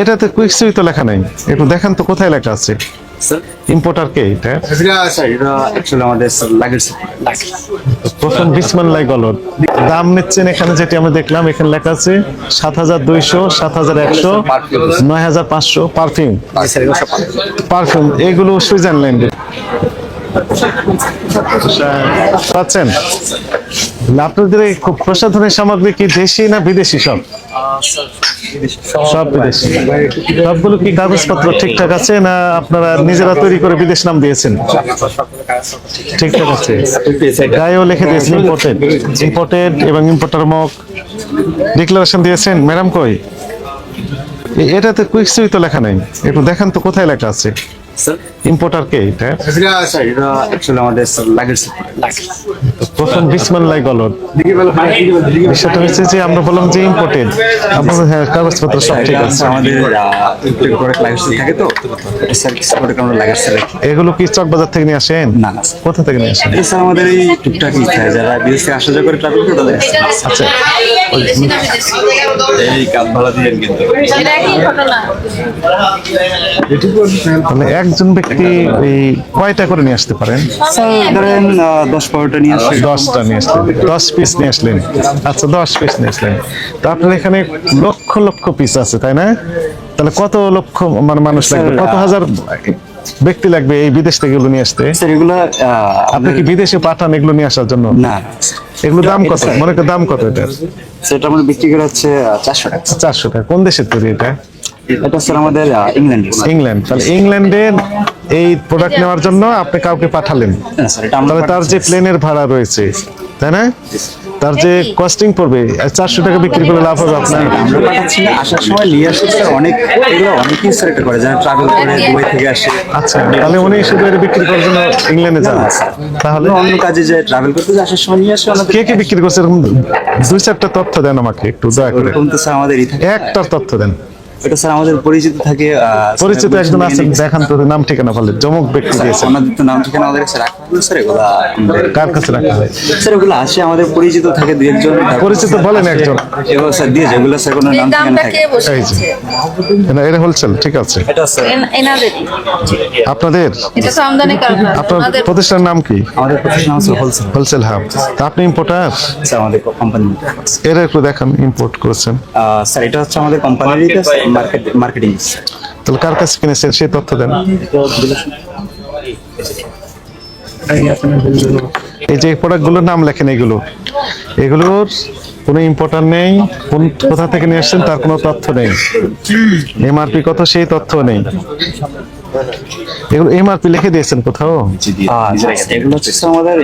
এটাতে কুইক সুই তো লেখা নাই। একটু দেখান তো কোথায় লেখা আছে। ইম্পোর্টার কে এটা? আমাদের প্রথম বিসমাল্লাই গলদ দাম নিচ্ছেন এখানে যেটি আমরা দেখলাম এখানে লেখা আছে সাত হাজার দুইশো সাত হাজার একশো নয় হাজার পাঁচশো। পারফিউম। পারফিউম। এগুলো সুইজারল্যান্ডে পাচ্ছেন? আপনাদের খুব প্রসাধনের সামগ্রী কি দেশি না বিদেশি সব? সবগুলো কি কাগজপত্র ঠিকঠাক আছে না আপনারা নিজেরা তৈরি করে বিদেশ নাম দিয়েছেন? ঠিকঠাক আছে। গায়েও লিখে দিয়েছেন ইম্পোর্টেড ইম্পোর্টেড এবং ইম্পোর্টার মক ডিক্লারেশন দিয়েছেন ম্যাডাম কই? এটাতে কুইক সুই তো লেখা নাই। একটু দেখান তো কোথায় লেখা আছে। স্যার ইম্পোর্টার কে এটা? স্যার এটা অ্যাকচুয়ালি আমাদের লাগেজ প্রথম বিসমাল্লাই গলদ। বিষয়টা হচ্ছে যে আমরা বললাম যে ইম্পোর্টেড আপনাদের হ্যাঁ কাগজপত্র সব ঠিক আছে। আমাদের প্রোডাক্ট লাগেজ থাকে তো। স্যার কিছু প্রোডাক্ট আমরা লাগেজ এগুলো কি চকবাজার থেকে নিয়ে আসেন? না না কোথা থেকে নিয়ে আসেন? স্যার আমাদের এই টুকটাক যারা বিদেশ আসা যাওয়া করে ট্রাভেল করে তাদের আচ্ছা। এই কাজ ভালো দিলেন কিন্তু। এটা কি ঘটনা। মানে একজন ব্যক্তি এই কয়টা করে নিয়ে আসতে পারেন? ধরেন দশ বারোটা নিয়ে আসে দশটা নিয়ে আসলেন। দশ পিস নিয়ে আসলেন। আচ্ছা দশ পিস নিয়ে আসলেন। তো আপনার এখানে লক্ষ লক্ষ পিস আছে তাই না? তাহলে কত লক্ষ মানে মানুষ লাগবে? কত হাজার ব্যক্তি লাগবে এই বিদেশ থেকে এগুলো নিয়ে আসতে? স্যার এগুলো আপনি কি বিদেশে পাঠান এগুলো নিয়ে আসার জন্য? না। এগুলো দাম কত? মনে করেন দাম কত এটার সেটা আমাদের বিক্রি করে হচ্ছে চারশো টাকা। চারশো টাকা। কোন দেশের তৈরি এটা? এটা স্যার আমাদের ইংল্যান্ডের ইংল্যান্ড তাহলে ইংল্যান্ডের এই প্রোডাক্ট নেওয়ার জন্য আপনি কাউকে পাঠালেন। তাহলে তার যে প্লেনের ভাড়া রয়েছে তাই না? তার যে কস্টিং পড়বে চারশো টাকা বিক্রি করে লাভ হবে আপনার। আমরা পাঠাচ্ছি না আসার সময় নিয়ে আসে স্যার অনেক এগুলো অনেকেই সিলেক্ট করে যারা ট্রাভেল করে দুবাই থেকে আসে। আচ্ছা তাহলে উনি শুধু এটা বিক্রি করার জন্য ইংল্যান্ডে যান। তাহলে? অন্য কাজে যায় ট্রাভেল করতে যায় আসার সময় নিয়ে আসে কে কে বিক্রি করছে? এরকম দুই চারটা তথ্য দেন আমাকে একটু দয়া করে। ওরকম তো স্যার আমাদের ই থাকে। একটার তথ্য দেন। এটা স্যার আমাদের পরিচিত থাকে পরিচিত একজন আছেন দেখান তো নাম ঠিকানা বলে জমক ব্যক্তি দিয়েছেন। ওনাদের তো নাম ঠিকানা আমাদের কাছে রাখা হলো স্যার এগুলো কার কাছে রাখা হয়? স্যার এগুলো আসে আমাদের পরিচিত থাকে দু একজন। পরিচিত বলেন একজন। এগুলো স্যার দিয়ে যেগুলো স্যার কোনো নাম ঠিকানা থাকে। এই যে না, এটা হোলসেল ঠিক আছে। এটা স্যার। এন- আপনাদের? এটা তো আমদানি কারখানা আপনার প্রতিষ্ঠানের নাম কি? আমাদের প্রতিষ্ঠান হচ্ছে হোলসেল হোলসেল হাব তা আপনি ইম্পোর্টার স্যার আমাদের কোম্পানি এরা একটু দেখান ইম্পোর্ট করেছেন। স্যার এটা হচ্ছে আমাদের কোম্পানির মার্কেট তাহলে কার কাছে কিনেছেন সেই তথ্য দেন। এই যে প্রোডাক্টগুলোর নাম লেখেন এগুলো। এগুলোর কোনো ইম্পর্টেন্ট নেই। কোন কোথা থেকে নিয়ে আসছেন তার কোনো তথ্য নেই। এমআরপি কত, সেই তথ্য নেই। এগুলো এমআরপি লিখে দিয়েছেন কোথাও? এগুলো হচ্ছে আমাদের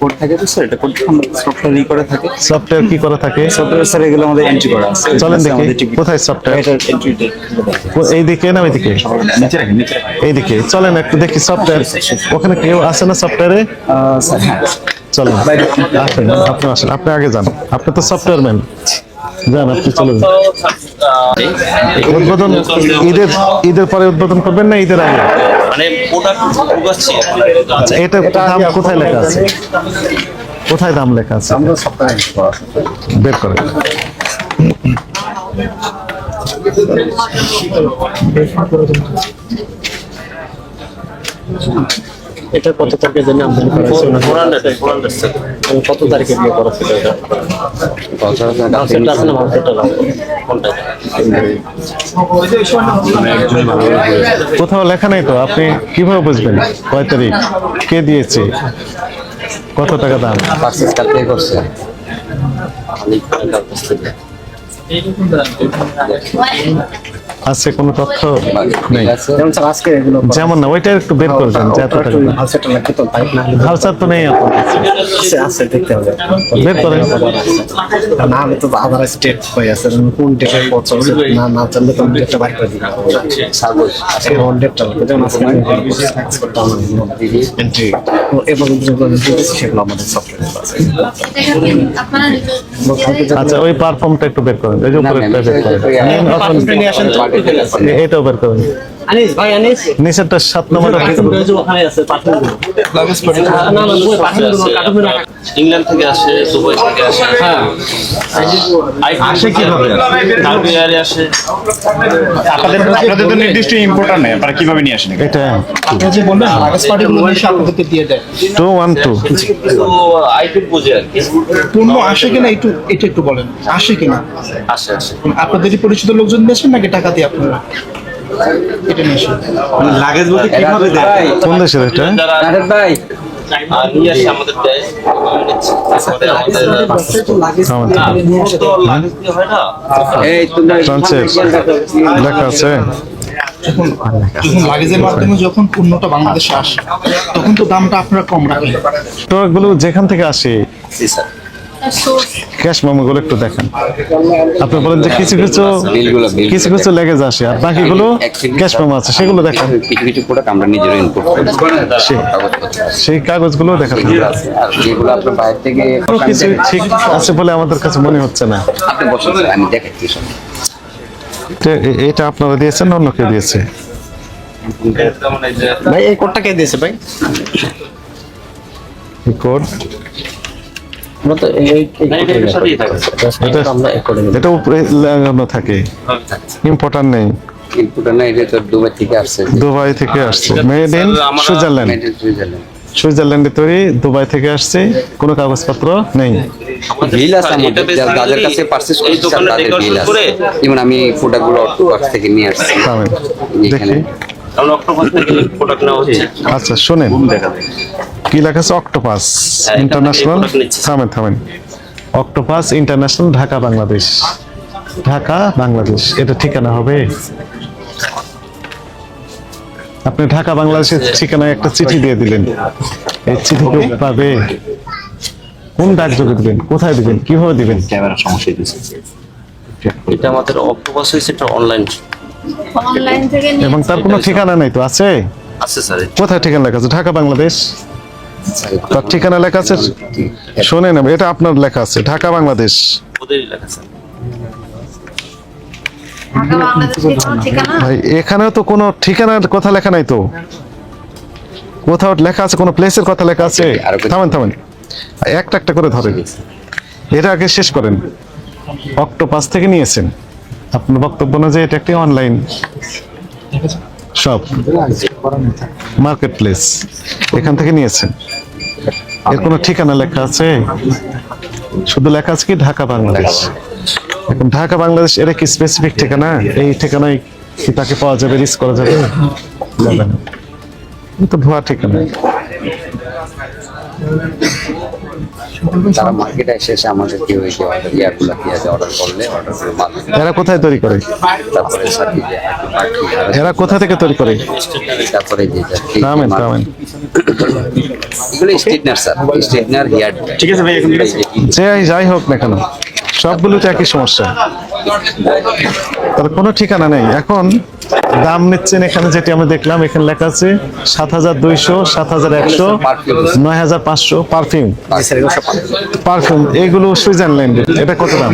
কোড থাকে তো স্যার? এটা কোড সফটওয়্যার ই করে থাকে। সফটওয়্যার কি করা থাকে? সফটওয়্যার স্যার এগুলো আমাদের এন্ট্রি করা আছে। চলেন দেখি কোথায় সফটওয়্যার এন্ট্রি এইদিকে না ওইদিকে নিচে রাখেন নিচে রাখেন এইদিকে চলেন একটু দেখি সফটওয়্যার ওখানে কেউ আছে না সফটওয়্যারে হ্যাঁ। চলেন। আপনি আসেন আপনি আগে যান। আপনি তো সফটওয়্যার ম্যান যান আপনি চলে যান। উদ্বোধন ঈদের ঈদের পরে উদ্বোধন করবেন না ঈদের আগে? মানে আচ্ছা এটা দাম কোথায় লেখা আছে? কোথায় দাম লেখা আছে? বের করেন। এটা কত তারিখে জন্য আমদানি করা কত তারিখে বিয়ে করা ছিল এটা? কোথাও লেখা নেই তো আপনি কীভাবে বুঝবেন? কয় তারিখ? কে দিয়েছে? কত টাকা দাম? পার্সেস কালকে করছে? আছে কোনো তথ্য? নেই। যেমন স্যার আজকে এগুলো যেমন না ওইটা একটু বের করবেন যে এত টাকা। ভালসেটা লাগবে তো তাই না তো নেই আপনার। আছে আছে দেখতে হবে। বের করেন। না হলে তো আবার স্টেট হয়ে আছে কোন ডেটের পর না না চললে তো ডেটটা বাইর করে দিবে আজকে অন ডেটটা লাগবে যেমন আজকে এন্ট্রি এ পর্যন্ত যেগুলো দিয়েছি সেগুলো আমাদের সফটওয়্যারে আছে। আচ্ছা ওই পারফর্মটা একটু বের করেন এই যে উপরে বের করেন। हे तो बरकवली এটাও বের করেন নিচেরটা সাত নম্বর ইংল্যান্ড থেকে আসে দুবাই থেকে আসে। আসে কীভাবে? আসে। আপনাদের আপনাদের তো নির্দিষ্ট ইম্পোর্টার নেই আপনারা কীভাবে নিয়ে আসেন? এটা আপনারা যে বললেন কাগজ পার্টিগুলো নিয়ে আপনাদেরকে দিয়ে দেয়। Two one two. তো আইটেম বুঝে আর কি। পণ্য আসে কিনা একটু এটা একটু বলেন। আসে কিনা? আসে আসে। আপনাদেরই পরিচিত লোকজন দিয়েছেন নাকি টাকা দিয়ে আপনারা? এটা নিয়ে আসেন। লাগেজ বলতে কীভাবে দেয়? কোন দেশের এটা? যারা আর নিয়ে আসে আমাদের দেয় পরে আমাদের না, তো লাগেজ দিয়ে হয় না? ফ্রান্সের লেখা আছে? লাগেজের মাধ্যমে যখন পণ্যটা বাংলাদেশে আসে তখন তো দামটা আপনারা কম রাখেন। যেখান থেকে আসে জি স্যার। সোর্স ক্যাশ মামাগুলো একটু দেখান। আপনি বলেন যে কিছু কিছু কিছু কিছু লেগেজ আসে আর বাকিগুলো ক্যাশ মামা আছে সেগুলো দেখান। কিছু কিছু প্রোডাক্ট আমরা নিজেরা ইম্পোর্ট করি। সেই কাগজগুলো দেখান। আছে। আর যেগুলো আপনার বাইরে থেকে কিছু ঠিক আছে। বলে আমাদের কাছে মনে হচ্ছে না। আপনি বসেন আমি দেখাচ্ছি সব। এটা- আপনারা দিয়েছেন অন্য কেউ দিয়েছে? ভাই এই কোডটা কে দিয়েছে ভাই? এই কোড এটা উপরে লাগানো থাকে। ইম্পর্টান্ট নেই। দুবাই থেকে আসছে। দুবাই থেকে আসছে। মেড ইন সুইজারল্যান্ড সুইজারল্যান্ড সুইজারল্যান্ডে তৈরি দুবাই থেকে আসছে। কোনো কাগজপত্র নেই। বিল আছে আমাদের। এটা যাদের কাছে পারচেজ এই করছি তাদের বিল আছে। যেমন আমি প্রোডাক্টগুলো অক্টোপাস থেকে নিয়ে আসছি। দেখি। আমরা অক্টোপাস থেকে প্রোডাক্ট নেওয়া হচ্ছে। আচ্ছা শোনেন। কি লেখা আছে? Octopus international. থামেন থামেন। Octopus international Dhaka Bangladesh. Dhaka Bangladesh. এটা ঠিকানা হবে? আপনি ঢাকা বাংলাদেশের ঠিকানায় একটা চিঠি দিয়ে দিলেন। এই চিঠি কেউ পাবে। কোন ডাকযোগে দিবেন? কোথায় দিবেন? কীভাবে দিবেন? ক্যামেরা সমস্যা এটা আমাদের অক্টোপাস হয়েছে এটা অনলাইন অনলাইন থেকে নিয়ে এবং তার কোনো ঠিকানা নাই তো আছে? আছে স্যার কোথায় ঠিকানা লেখা আছে? ঢাকা বাংলাদেশ? তার ঠিকানা লেখা আছে? শোনেন এটা আপনার লেখা আছে ঢাকা বাংলাদেশ। ওদেরই লেখা স্যার ঢাকা বাংলাদেশের কোনো ঠিকানা? ভাই এখানেও তো কোনো ঠিকানার কথা লেখা নাই তো। কোথাও লেখা আছে কোনো প্লেসের কথা লেখা আছে? থামেন থামেন। একটা একটা করে ধরেন। এটা আগে শেষ করেন। অক্টোপাস থেকে নিয়েছেন। আপনার বক্তব্য না যে এটা একটি অনলাইন শপ মার্কেট প্লেস এখান থেকে নিয়েছেন। এর কোনো ঠিকানা লেখা আছে? শুধু লেখা আছে কি ঢাকা বাংলাদেশ? এখন ঢাকা বাংলাদেশ এটা কি স্পেসিফিক ঠিকানা? এই ঠিকানায় কি তাকে পাওয়া যাবে রিস্ক করা যাবে? যাবে না তো ভুয়া ঠিকানা। তারা মার্কেটে এসে এসে আমাদের কি হয়েছে অর্ডার ইয়াগুলো কি আছে অর্ডার করলে অর্ডার মাল এরা কোথায় তৈরি করে? তারপরে এরা কোথা থেকে তৈরি করে? তারপরে যে যাচ্ছে নামেন থামেন এগুলো স্ট্রেটনার স্যার স্টেটনার হিয়ার ঠিক আছে ভাই এখন যাই হোক না কেন সবগুলো তো একই সমস্যা। তার কোনো ঠিকানা নেই। এখন দাম নিচ্ছেন এখানে যেটি আমি দেখলাম, এখানে লেখা আছে সাত হাজার দুইশো, সাত হাজার একশো, নয় হাজার পাঁচশো। পারফিউম। পারফিউম। এগুলো সুইজারল্যান্ড এটা কত দাম?